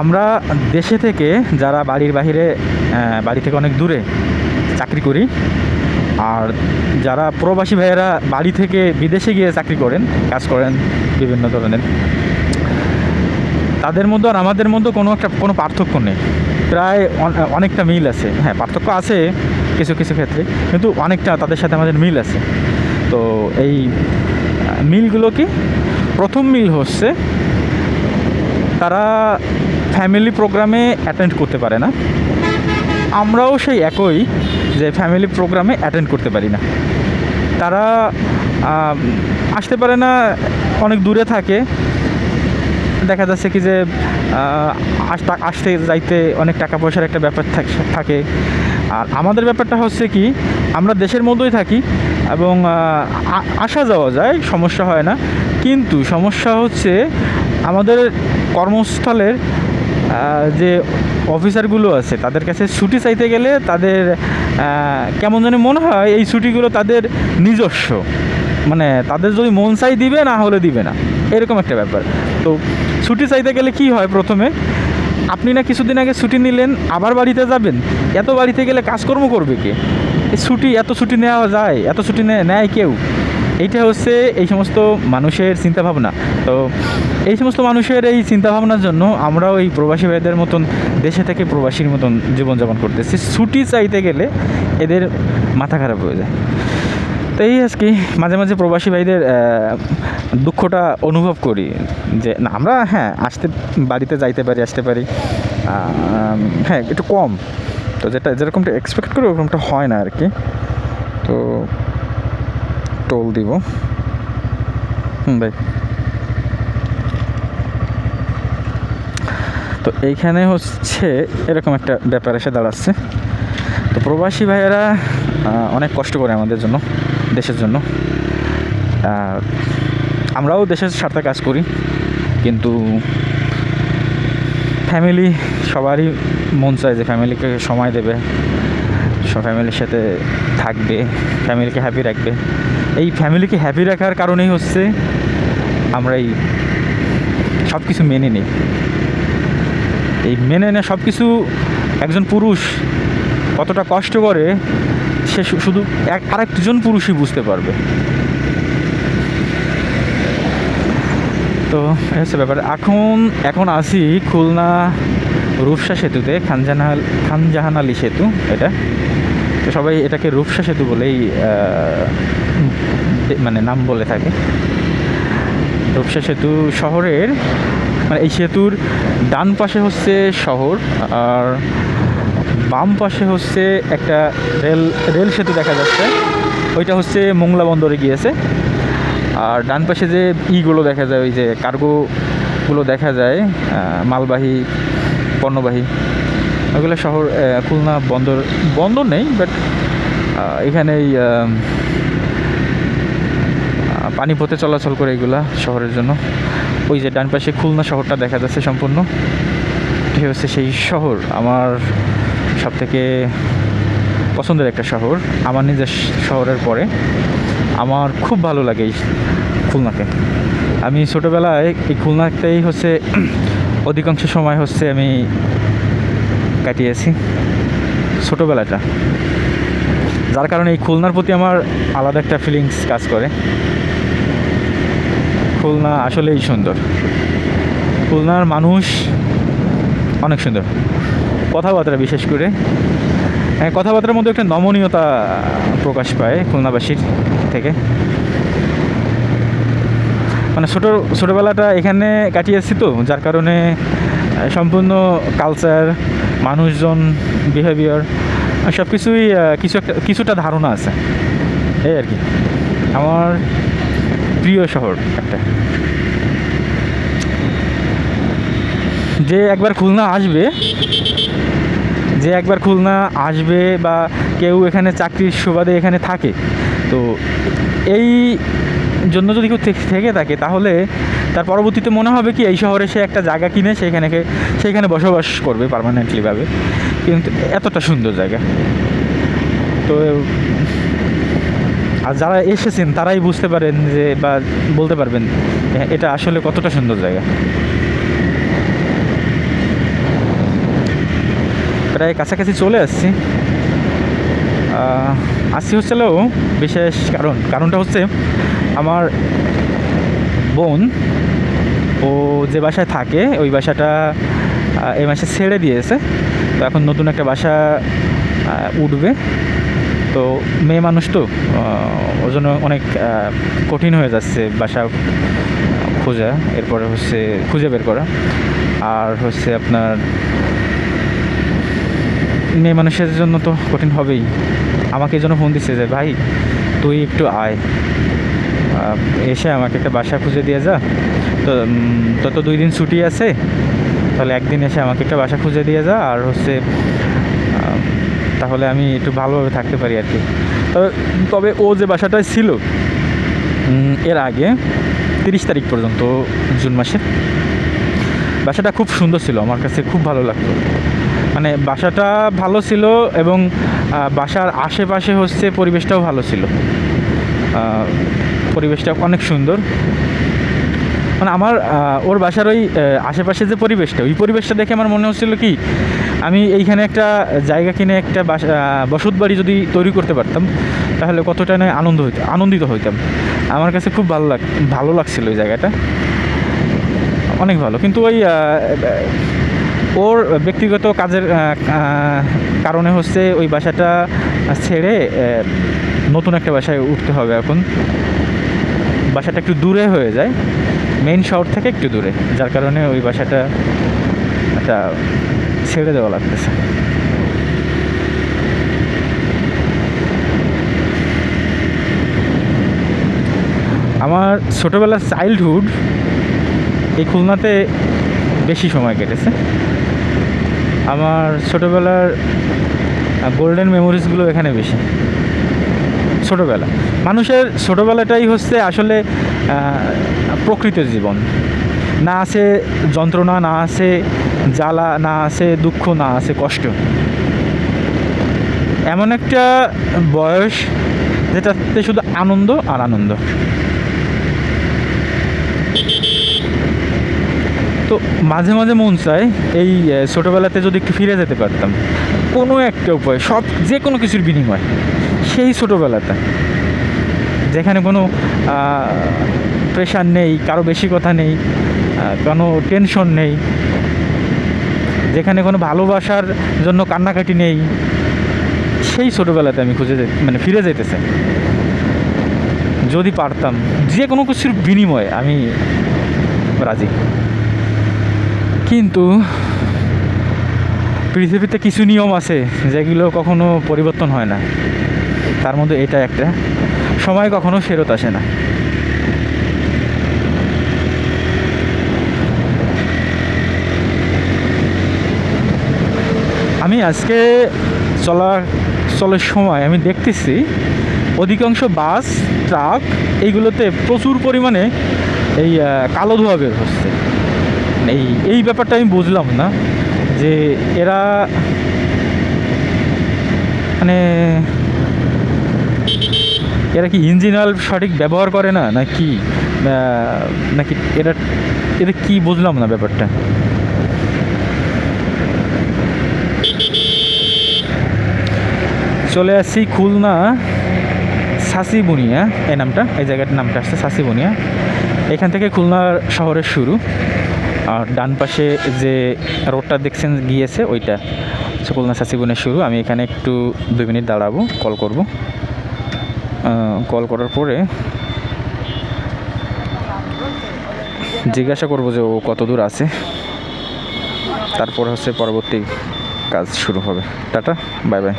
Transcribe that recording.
আমরা দেশে থেকে যারা বাড়ির আহ, বাড়ি থেকে অনেক দূরে চাকরি করি আর যারা প্রবাসী ভাইয়েরা বাড়ি থেকে বিদেশে গিয়ে চাকরি করেন কাজ করেন বিভিন্ন ধরনের তাদের মধ্যে আর আমাদের মধ্যে কোনো একটা কোনো পার্থক্য নেই। প্রায় অনেকটা মিল আছে। হ্যাঁ পার্থক্য আছে কিছু কিছু ক্ষেত্রে কিন্তু অনেকটা তাদের সাথে আমাদের মিল আছে। তো এই মিলগুলো কি প্রথম মিল হচ্ছে তারা ফ্যামিলি প্রোগ্রামে অ্যাটেন্ড করতে পারে না। আমরাও সেই একই যে ফ্যামিলি প্রোগ্রামে অ্যাটেন্ড করতে পারি না। তারা আসতে পারে না, অনেক দূরে থাকে। দেখা যাচ্ছে কি যে আসতে যাইতে অনেক টাকা পয়সার একটা ব্যাপার থাকে আর আমাদের ব্যাপারটা হচ্ছে কি, আমরা দেশের মধ্যেই থাকি এবং আসা যাওয়া যায়, সমস্যা হয় না। কিন্তু সমস্যা হচ্ছে আমাদের কর্মস্থলের যে অফিসারগুলো আছে, তাদের কাছে ছুটি চাইতে গেলে তাদের কেমন জানি মনে হয় এই ছুটিগুলো তাদের নিজস্ব। মানে তাদের যদি মন চাই দিবে, না হলে দিবে না। এরকম একটা ব্যাপার। তো ছুটি চাইতে গেলে কি হয় প্রথমে, আপনি না কিছুদিন আগে ছুটি নিলেন, আবার বাড়িতে যাবেন? এত বাড়িতে গেলে কাজকর্ম করবে কে? ছুটি, এত ছুটি নেওয়া যায়, এত ছুটি নেয় নেয় কেউ? এইটা হচ্ছে এই সমস্ত মানুষের চিন্তাভাবনা। তো এই সমস্ত মানুষের এই চিন্তাভাবনার জন্য আমরাও এই প্রবাসী ভাইদের মতন দেশে থেকে প্রবাসীর মতন জীবনযাপন করতেছি। ছুটি চাইতে গেলে এদের মাথা খারাপ হয়ে যায়। তো এই আজকে মাঝে মাঝে প্রবাসী ভাইদের দুঃখটা অনুভব করি যে না, আমরা হ্যাঁ আসতে, বাড়িতে যাইতে পারি, আসতে পারি। হ্যাঁ একটু কম। তো যেটা, যেরকমটা এক্সপেক্ট করি, ওরকমটা হয় না আর কি তো টোল দিব। হুম তো এইখানে হচ্ছে এরকম একটা ব্যাপার এসে দাঁড়াচ্ছে। তো প্রবাসী ভাইয়েরা অনেক কষ্ট করে আমাদের জন্য, দেশের জন্য। আমরাও দেশের স্বার্থে কাজ করি, কিন্তু ফ্যামিলি সবারই মন চায় যে ফ্যামিলিকে সময় দেবে। ফ্যামিলির সাথে থাকবে ফ্যামিলিকে হ্যাপি রাখবে। এই ফ্যামিলিকে হ্যাপি রাখার কারণেই হচ্ছে আমরা এই সব কিছু মেনে নিই। এই মেনে নেয় সব কিছু একজন পুরুষ কতটা কষ্ট করে, সে শুধু এক, আরেকজন পুরুষই বুঝতে পারবে। তো হচ্ছে ব্যাপার। এখন এখন আসি খুলনা রূপসা সেতুতে খানজাহান খানজাহান আলী সেতু, এটা। সবাই এটাকে রূপসা সেতু বলেই মানে নাম বলে থাকে। রূপসা সেতু শহরের মানে এই সেতুর ডান পাশে হচ্ছে শহর, আর বাম পাশে হচ্ছে একটা রেল রেল সেতু দেখা যাচ্ছে। ওইটা হচ্ছে মোংলা বন্দরে গিয়েছে। আর ডান পাশে যে ইগুলো দেখা যায়, ওই যে কার্গোগুলো দেখা যায় মালবাহী, পণ্যবাহী। ওগুলো শহর খুলনা বন্দর বন্দর নেই বাট এখানে এই আহ, আহ, পানিপথে চলাচল করে এগুলা শহরের জন্য। ওই যে ডান পাশে খুলনা শহরটা দেখা যাচ্ছে সম্পূর্ণ। এটি হচ্ছে সেই শহর আমার সব থেকে পছন্দের একটা শহর আমার নিজের শহরের পরে। আমার খুব ভালো লাগে এই খুলনাকে। আমি ছোটোবেলায় এই খুলনাতেই হচ্ছে অধিকাংশ সময় হচ্ছে আমি কাটিয়েছি। ছোটোবেলাটা। যার কারণে এই খুলনার প্রতি আমার আলাদা একটা ফিলিংস কাজ করে। খুলনা আসলেই সুন্দর। খুলনার মানুষ অনেক সুন্দর। কথাবার্তা বিশেষ করে। হ্যাঁ কথাবার্তার মধ্যে একটা নমনীয়তা প্রকাশ পায় খুলনাবাসীর থেকে। মানে ছোটো, ছোটোবেলাটা এখানে কাটিয়েছি তো, যার কারণে সম্পূর্ণ কালচার মানুষজন বিহেভিয়ার সব কিছুই কিছু একটা, কিছুটা ধারণা আছে। এই আর কি। আমার প্রিয় শহর একটা। যে একবার খুলনা আসবে, যে একবার খুলনা আসবে বা কেউ এখানে চাকরির সুবাদে এখানে থাকে, তো এই জন্য যদি কেউ থেকে- থেকে, তাহলে তার পরবর্তীতে মনে হবে কি, এই শহরে সে একটা জায়গা কিনে সেখানে সেখানে বসবাস করবে পারমানেন্টলিভাবে কিন্তু এতটা সুন্দর জায়গা। তো, আর যারা এসেছেন, তারাই বুঝতে পারেন যে, বা বলতে পারবেন এটা আসলে কতটা সুন্দর জায়গা। প্রায় কাছাকাছি চলে আসছি। আসছি হচ্ছিলেও বিশেষ কারণ। কারণটা হচ্ছে আমার বোন, ও যে বাসায় থাকে, ওই বাসাটা এই মাসে ছেড়ে দিয়েছে। তো এখন নতুন একটা বাসা উঠবে। তো মেয়ে মানুষ তো ওর জন্য অনেক কঠিন হয়ে যাচ্ছে বাসা খোঁজা। এরপরে হচ্ছে খুঁজে বের করা। আর হচ্ছে আপনার, মেয়ে মানুষের জন্য তো কঠিন হবেই। আমাকে জন্য ফোন দিচ্ছে যে, ভাই, তুই একটু আয়। এসে আমাকে একটা বাসা খুঁজে দিয়ে যা। তো উম, তোর তো দুই দিন ছুটি আছে তাহলে একদিন এসে আমাকে একটা বাসা খুঁজে দিয়ে যা আর হচ্ছে তাহলে আমি একটু ভালোভাবে থাকতে পারি আর কি। তবে তবে ও যে বাসাটায় ছিল এর আগে তিরিশ তারিখ পর্যন্ত জুন মাসে। বাসাটা খুব সুন্দর ছিল আমার কাছে খুব ভালো লাগতো। মানে বাসাটা ভালো ছিল এবং বাসার আশেপাশে হচ্ছে পরিবেশটাও ভালো ছিল। পরিবেশটা অনেক সুন্দর। মানে আমার ওর বাসার ওই আশেপাশে যে পরিবেশটা, ওই পরিবেশটা দেখে আমার মনে হচ্ছিল কি, আমি এইখানে একটা জায়গা কিনে একটা বাসা বসত বাড়ি যদি তৈরি করতে পারতাম, তাহলে কতটা নয় আনন্দ হইতাম আনন্দিত হইতাম। আমার কাছে খুব ভালো লাগ, ভালো লাগছিল ওই জায়গাটা। অনেক ভালো। কিন্তু ওই ওর ব্যক্তিগত কাজের কারণে হচ্ছে ওই বাসাটা ছেড়ে নতুন একটা বাসায় উঠতে হবে এখন। বাসাটা একটু দূরে হয়ে যায় মেইন শহর থেকে একটু দূরে, যার কারণে ওই বাসাটা একটা ছেড়ে দেওয়া লাগতেছে। আমার ছোটোবেলার চাইল্ডহুড এই খুলনাতে বেশি সময় কেটেছে। আমার ছোটোবেলার গোল্ডেন মেমোরিজগুলো এখানে বেশি। ছোটোবেলা। মানুষের ছোটোবেলাটাই হচ্ছে আসলে আহ, প্রকৃতির জীবন। না আছে যন্ত্রণা না আছে জ্বালা না আছে দুঃখ না আছে কষ্ট। এমন একটা বয়স যেটাতে শুধু আনন্দ আর আনন্দ। তো মাঝে মাঝে মন চায় এই ছোটোবেলাতে যদি একটু ফিরে যেতে পারতাম। কোনো একটা উপায়, সব যে কোনো কিছুর বিনিময়, সেই ছোটোবেলাতে। যেখানে কোনো প্রেশার নেই, কারও বেশি কথা নেই কোনো টেনশন নেই। যেখানে কোনো ভালোবাসার জন্য কান্নাকাটি নেই, সেই ছোটোবেলাতে আমি খুঁজে মানে ফিরে যেতে চাই যদি পারতাম, যে কোনো কিছুর বিনিময়ে আমি রাজি। কিন্তু পৃথিবীতে কিছু নিয়ম আছে যেগুলো কখনো পরিবর্তন হয় না। তার মধ্যে এটা একটা। সময় কখনো ফেরত আসে না। আমি আজকে চলা চলার সময় আমি দেখতেছি, অধিকাংশ বাস, ট্রাক এইগুলোতে প্রচুর পরিমাণে এই কালো ধোঁয়া বের হচ্ছে। এই এই ব্যাপারটা আমি বুঝলাম না। যে এরা মানে এরা কি ইঞ্জিন অয়েল সঠিক ব্যবহার করে না, নাকি নাকি এরা এটা কি বুঝলাম না ব্যাপারটা? চলে আসছি খুলনা সাসিবুনিয়া, এই নামটা, এই জায়গাটার নামটা আসছে সাসিবুনিয়া। এখান থেকে খুলনা শহরের শুরু। আর ডান পাশে যে রোডটা দেখছেন গিয়েছে, ওইটা খুলনা সাসিবুনিয়া শুরু। আমি এখানে একটু দুই মিনিট দাঁড়াবো, কল করব। কল করার পরে জিজ্ঞাসা করব যে ও কত দূর আছে। তারপর হচ্ছে পরবর্তী কাজ শুরু হবে। Tata, bye bye.